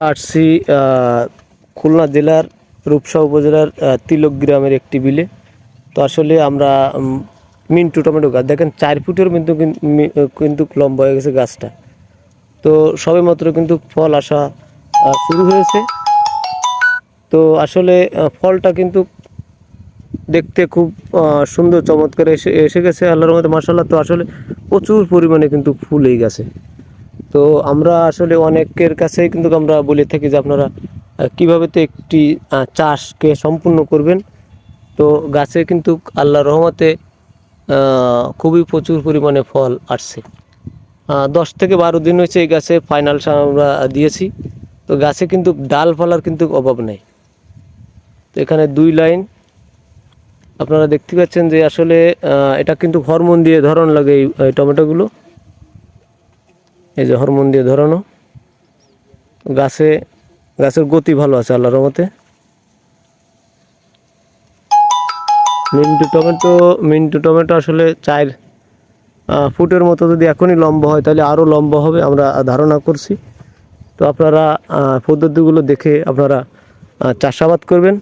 আসছি খুলনা জেলার রূপসা উপজেলার তিলক গ্রামের একটি বিলে। তো আসলে আমরা মিন্টু টমেটো গাছ, দেখেন চার ফুটের কিন্তু কিন্তু লম্বা হয়ে গেছে গাছটা। তো সবে মাত্র কিন্তু ফল আসা শুরু হয়েছে। তো আসলে ফলটা কিন্তু দেখতে খুব সুন্দর, চমৎকার এসে এসে গেছে আল্লাহর মধ্যে মাসাল্লাহ তো আসলে প্রচুর পরিমাণে কিন্তু ফুল এই গেছে। তো আমরা আসলে অনেকের কাছেই কিন্তু আমরা বলে থাকি যে আপনারা কীভাবে তো একটি চাষকে সম্পূর্ণ করবেন। তো গাছে কিন্তু আল্লাহ রহমতে খুবই প্রচুর পরিমাণে ফল আসছে। দশ থেকে বারো দিন হয়েছে এই গাছে ফাইনাল আমরা দিয়েছি। তো গাছে কিন্তু ডাল ফলার কিন্তু অভাব নেই। তো এখানে দুই লাইন, আপনারা দেখতে পাচ্ছেন যে আসলে এটা কিন্তু হরমোন দিয়ে ধরন লাগে এই টমেটোগুলো। এই যে হরমোন দিয়ে ধরানো। গাছে, গাছের গতি ভালো আছে আল্লাহর মতে মিন্টু টমেটো মিন্টু টমেটো আসলে চার ফুটের মতো যদি এখনই লম্বা হয়, তাহলে আরও লম্বা হবে, আমরা ধারণা করছি। তো আপনারা পদ্ধতিগুলো দেখে আপনারা চাষাবাদ করবেন।